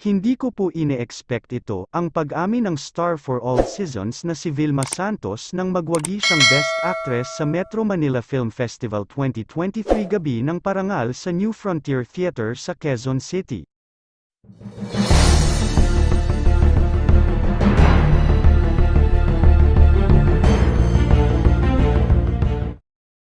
Hindi ko po ine-expect ito, ang pag-amin ng star for all seasons na si Vilma Santos nang magwagi siyang Best Actress sa Metro Manila Film Festival 2023 gabi ng parangal sa New Frontier Theater sa Quezon City.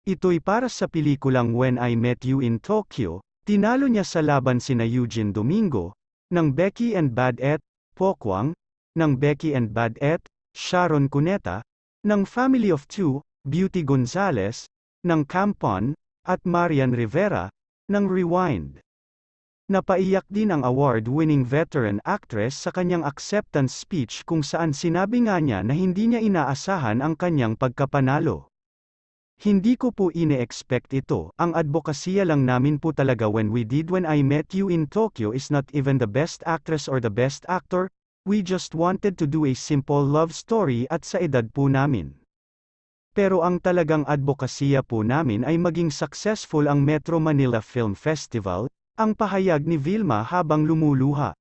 Ito'y para sa pelikulang When I Met You in Tokyo, tinalo niya sa laban sina Eugene Domingo, ng Becky and Bad Et, Pokwang, ng Becky and Bad Et, Sharon Cuneta, ng Family of Two, Beauty Gonzales, ng Campon, at Marian Rivera, ng Rewind. Napaiyak din ang award-winning veteran actress sa kanyang acceptance speech kung saan sinabi nga niya na hindi niya inaasahan ang kanyang pagkapanalo. Hindi ko po ine-expect ito, ang advokasya lang namin po talaga when we did When I Met You in Tokyo is not even the best actress or the best actor, we just wanted to do a simple love story at sa edad po namin. Pero ang talagang advokasya po namin ay maging successful ang Metro Manila Film Festival, ang pahayag ni Vilma habang lumuluha.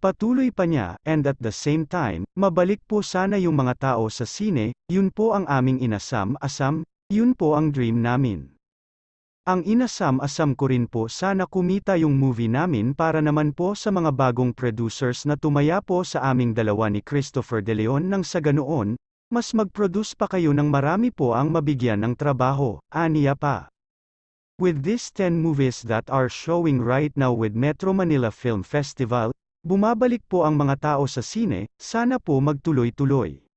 Patuloy pa niya, and at the same time, mabalik po sana yung mga tao sa sine, yun po ang aming inasam-asam, yun po ang dream namin. Ang inasam-asam ko rin po sana kumita yung movie namin para naman po sa mga bagong producers na tumaya po sa aming dalawa ni Christopher De Leon nang sa ganoon, mas mag-produce pa kayo ng marami po ang mabigyan ng trabaho, aniya pa. With these 10 movies that are showing right now with Metro Manila Film Festival, bumabalik po ang mga tao sa sine, sana po magtuloy-tuloy.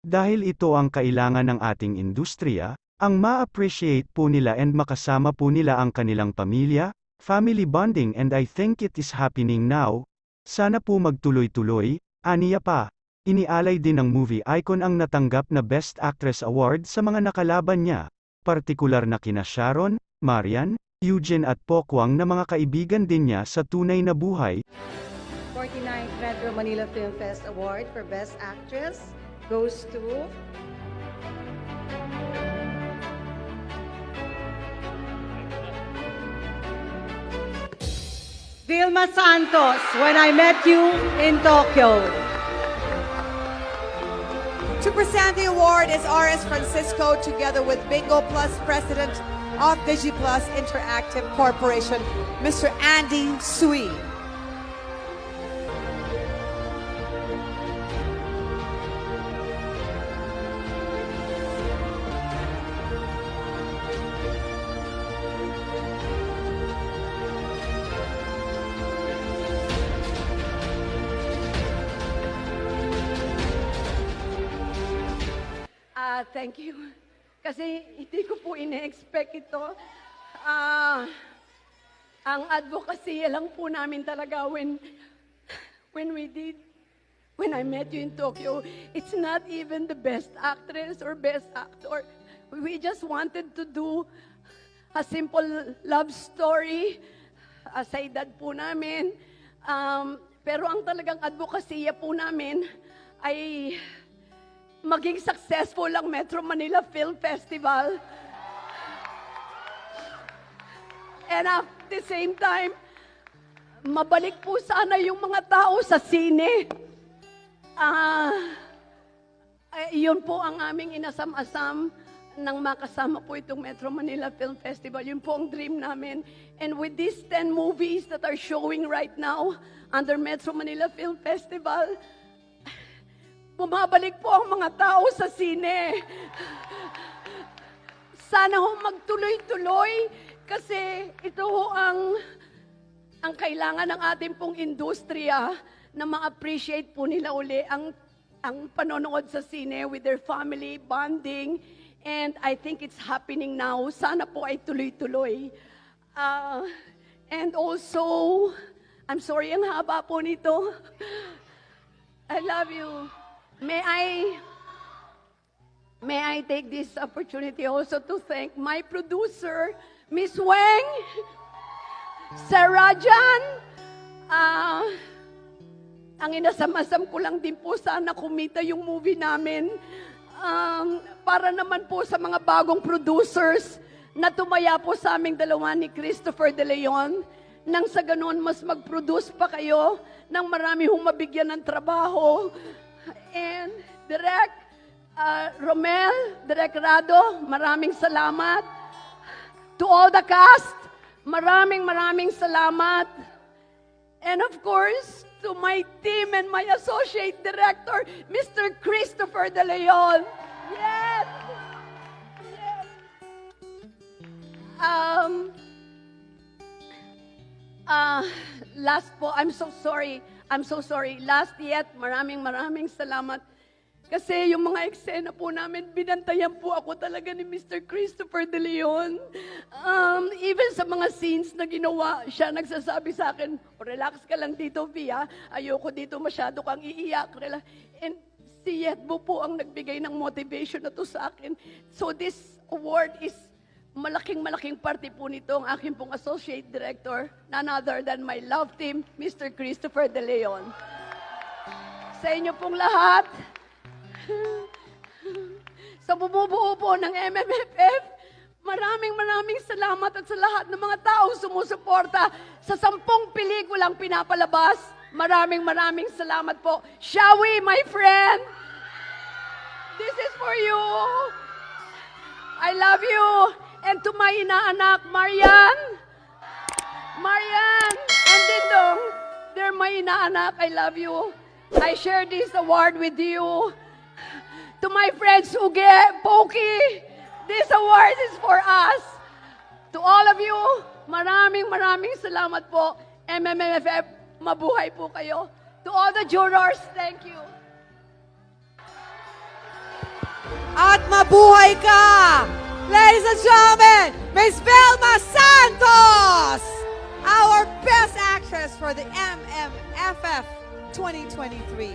Dahil ito ang kailangan ng ating industriya, ang ma-appreciate po nila and makasama po nila ang kanilang pamilya, family bonding and I think it is happening now. Sana po magtuloy-tuloy, aniya pa. Inialay din ng movie icon ang natanggap na Best Actress Award sa mga nakalaban niya, partikular na kina Sharon, Marian, Eugene at Pokwang na mga kaibigan din niya sa tunay na buhay, 49th Metro Manila Film Fest Award for Best Actress goes to Vilma Santos, When I Met You in Tokyo. To present the award is RS Francisco together with Bingo Plus President of DigiPlus Interactive Corporation, Mr. Andy Sui. Thank you. Kasi hindi ko po ine-expect ito. Ah, ang advocacy lang po namin talaga when when we did when I met you in Tokyo, it's not even the best actress or best actor. We just wanted to do a simple love story uh, sa edad po namin. Um, pero ang talagang advokasya po namin ay maging successful ang Metro Manila Film Festival. And at the same time, mabalik po sana yung mga tao sa sine. Ah, ay, yun po ang aming inasam-asam nang makasama po itong Metro Manila Film Festival. Yun po ang dream namin. And with these 10 movies that are showing right now under Metro Manila Film Festival, bumabalik po ang mga tao sa sine. Sana ho magtuloy-tuloy kasi ito ho ang ang kailangan ng ating pong industriya na ma-appreciate po nila uli ang ang panonood sa sine with their family bonding and I think it's happening now. Sana po ay tuloy-tuloy. Ah, and also, I'm sorry ang haba po nito. I love you. May I May I take this opportunity also to thank my producer, Miss Weng, Sir Rajan. Ah, ang inasamasam ko lang din po sana kumita yung movie namin. Um, para naman po sa mga bagong producers na tumaya po sa aming dalawa ni Christopher De Leon nang sa ganon mas mag-produce pa kayo ng marami hong mabigyan ng trabaho. And Direk uh, Romel, Direk Rado, maraming salamat. To all the cast, maraming maraming salamat. And of course, to my team and my associate director, Mr. Christopher De Leon. Yes! Yes! Um, ah, last po, I'm so sorry. I'm so sorry. Last yet, maraming maraming salamat. Kasi yung mga eksena po namin, binantayan po ako talaga ni Mr. Christopher De Leon. Um, even sa mga scenes na ginawa, siya nagsasabi sa akin, relax ka lang dito, Via. Ayoko dito masyado kang iiyak. And si Yetbo po ang nagbigay ng motivation na to sa akin. So this award is malaking malaking parte po nito ang aking pong associate director, none other than my love team, Mr. Christopher De Leon. Sa inyo pong lahat, sa bumubuo po ng MMFF, maraming maraming salamat at sa lahat ng mga taong sumusuporta sa sampung pelikulang pinapalabas. Maraming maraming salamat po. Shall we, my friend? This is for you. I love you. And to my inaanak, Marian. Marian and Dindong, they're my inaanak. I love you. I share this award with you. To my friends Uge, Poki, this award is for us. To all of you, maraming maraming salamat po. MMFF, mabuhay po kayo. To all the jurors, thank you. At mabuhay ka! Ladies and gentlemen, Miss Velma Santos, our best actress for the MMFF 2023.